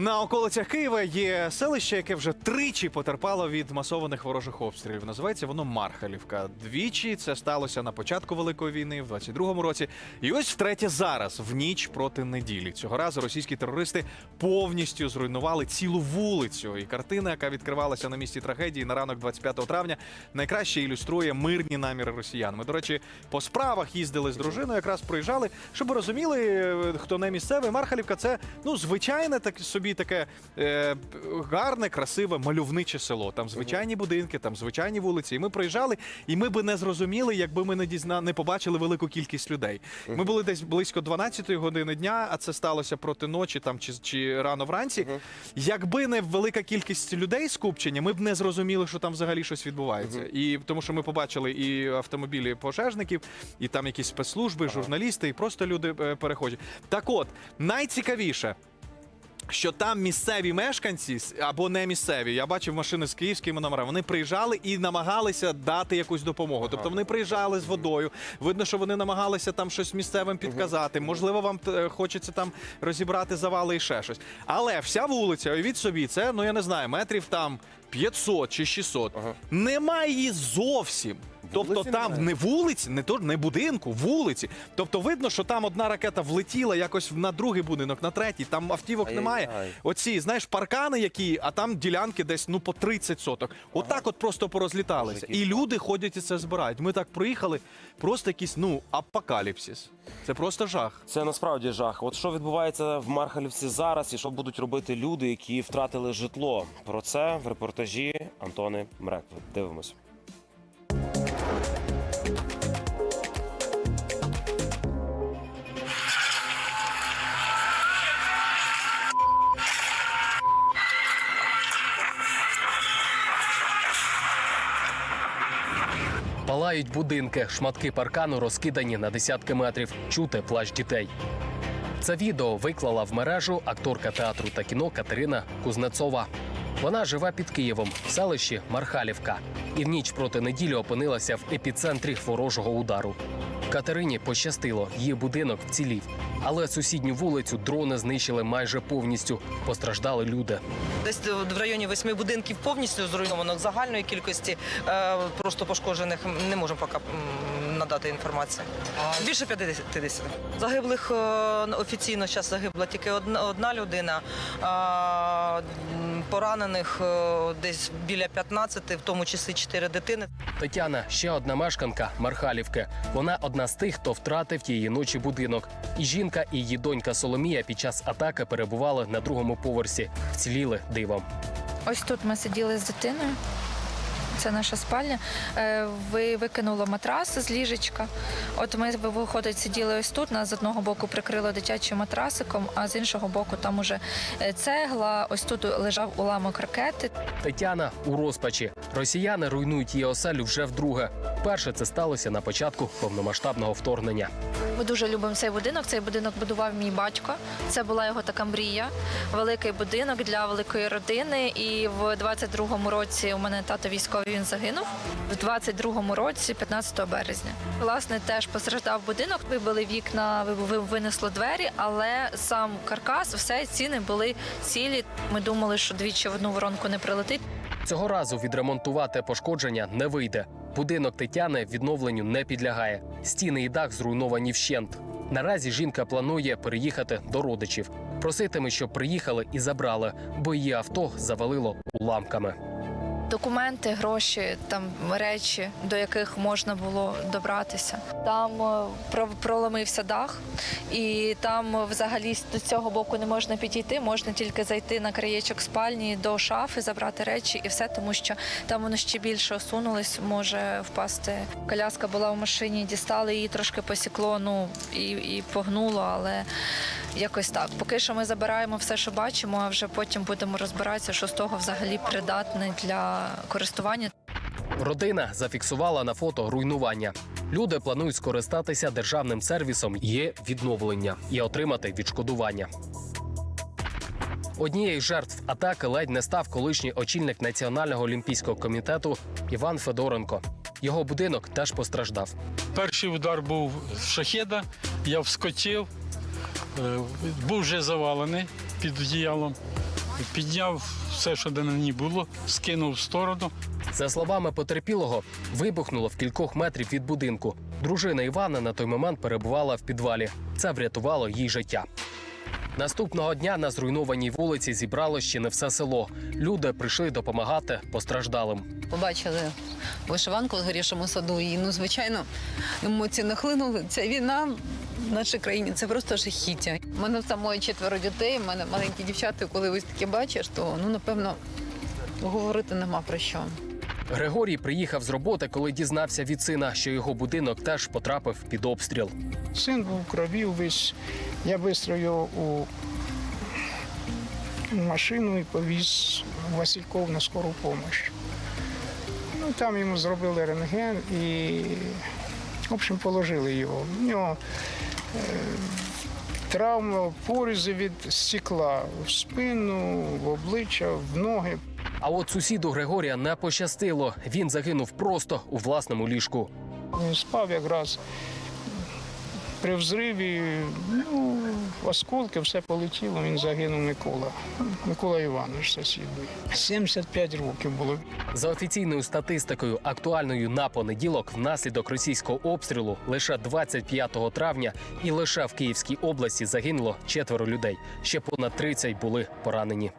На околицях Києва є селище, яке вже тричі потерпало від масованих ворожих обстрілів. Називається воно Мархалівка. Двічі це сталося на початку Великої війни, в 22-му році. І ось втретє зараз, в ніч проти неділі. Цього разу російські терористи повністю зруйнували цілу вулицю. І картина, яка відкривалася на місці трагедії на ранок 25 травня, найкраще ілюструє мирні наміри росіян. Ми, до речі, по справах їздили з дружиною, якраз проїжджали, щоб розуміли, е, хто не місцевий. Мархалівка це ну звичайне так собі таке е, гарне, красиве, мальовниче село. Там звичайні будинки, там звичайні вулиці. І ми проїжджали, і ми би не зрозуміли, якби ми не дізна не побачили велику кількість людей. Ми були десь близько 12-ї години дня, а це сталося проти ночі, там чи, чи рано вранці. Якби не велика кількість людей скупчення, ми б не зрозуміли, що там взагалі щось відбувається. І тому, що ми побачили і автомобілі пожежників, і там якісь спецслужби, журналісти, і просто люди е, перехожі. Так от найцікавіше. Що там місцеві мешканці або не місцеві, я бачив машини з київськими номерами. Вони приїжджали і намагалися дати якусь допомогу. Тобто вони приїжджали з водою. Видно, що вони намагалися там щось місцевим підказати. Можливо, вам е, хочеться там розібрати завали і ще щось. Але вся вулиця, уявіть собі, це ну я не знаю, метрів там 500 чи 600. Ага. Немає її зовсім. Тобто Вулиці там немає? не вулиці, не то не будинку, вулиці. Тобто видно, що там одна ракета влетіла якось на другий будинок, на третій. Там автівок Ай-яй-яй. немає. Оці, знаєш, паркани, які, а там ділянки десь ну по 30 соток. Отак от просто порозліталися. Боже, І люди ходять і це збирають. Ми так приїхали, просто якийсь ну апокаліпсис. Це просто жах. Це насправді жах. От що відбувається в Мархалівці зараз, і що будуть робити люди, які втратили житло? Про це в репортажі Антони Мрекви. Дивимось. Палають будинки, шматки паркану розкидані на десятки метрів. Чути плач дітей. Це відео виклала в мережу акторка театру та кіно Катерина Кузнецова. Вона живе під Києвом в селищі Мархалівка і в ніч проти неділі опинилася в епіцентрі ворожого удару. Катерині пощастило, її будинок вцілів, але сусідню вулицю дрони знищили майже повністю. Постраждали люди. Десь в районі восьми будинків повністю зруйновано. Загальної кількості е, просто пошкоджених не можемо поки надати інформацію. Більше 50. Загиблих е, офіційно зараз загибла тільки одна, одна людина. Поранених е, десь біля 15, в тому числі 4 дитини. Тетяна ще одна мешканка Мархалівки. Вона одна з тих, хто втратив тієї ночі будинок. І жінка, і її донька Соломія під час атаки перебували на другому поверсі. Вціліли дивом. Ось тут ми сиділи з дитиною. Це наша спальня. Е, Ви викинуло матрас з ліжечка. От ми виходить, сиділи ось тут. Нас з одного боку прикрило дитячим матрасиком, а з іншого боку там уже е, цегла. Ось тут лежав уламок ракети. Тетяна у розпачі. Росіяни руйнують її оселю вже вдруге. Перше це сталося на початку повномасштабного вторгнення. Ми дуже любимо цей будинок. Цей будинок будував мій батько. Це була його така мрія. Великий будинок для великої родини. І в 22-му році у мене тато військовий він загинув. В 22-му році, 15 березня. Власне, теж постраждав будинок. Вибили вікна, винесло двері, але сам каркас, все ціни були цілі. Ми думали, що двічі в одну воронку не прилетить. Цього разу відремонтувати пошкодження не вийде. Будинок Тетяни відновленню не підлягає. Стіни і дах зруйновані вщент. Наразі жінка планує переїхати до родичів. Проситиме, щоб приїхали і забрали, бо її авто завалило уламками. Документи, гроші, там речі, до яких можна було добратися. Там е, про- проломився дах, і там взагалі до цього боку не можна підійти. Можна тільки зайти на краєчок спальні до шафи, забрати речі і все, тому що там воно ще більше осунулось, може впасти. Коляска була в машині, дістали її трошки посікло, ну і, і погнуло, але якось так. Поки що ми забираємо все, що бачимо, а вже потім будемо розбиратися, що з того взагалі придатне для користування. Родина зафіксувала на фото руйнування. Люди планують скористатися державним сервісом є відновлення і отримати відшкодування. Однією з жертв атаки ледь не став колишній очільник Національного олімпійського комітету Іван Федоренко. Його будинок теж постраждав. Перший удар був з шахеда, я вскочив, був вже завалений під одіялом. підняв все, що до мені було, скинув в сторону. За словами потерпілого, вибухнуло в кількох метрів від будинку. Дружина Івана на той момент перебувала в підвалі. Це врятувало їй життя. Наступного дня на зруйнованій вулиці зібрало ще не все село. Люди прийшли допомагати постраждалим. побачили вишиванку в горішому саду. І ну, звичайно, емоції нахлинули. Ця війна в нашій країні це просто жахіття. У мене самої четверо дітей, в мене маленькі дівчата. Коли ось таке бачиш, то ну напевно говорити нема про що. Григорій приїхав з роботи, коли дізнався від сина, що його будинок теж потрапив під обстріл. Син був в крові увесь. Я швидко його у машину і повіз в Васильков на скору допомогу. Ну, там йому зробили рентген і, в общем, положили його. У нього травма, порізи від стекла в спину, в обличчя, в ноги. А от сусіду Григорія не пощастило. Він загинув просто у власному ліжку. Він спав якраз при взриві, ну, осколки, все полетіло, він загинув Микола. Микола Іванович сусід. був. 75 років було. За офіційною статистикою, актуальною на понеділок, внаслідок російського обстрілу лише 25 травня і лише в Київській області загинуло четверо людей. Ще понад 30 були поранені.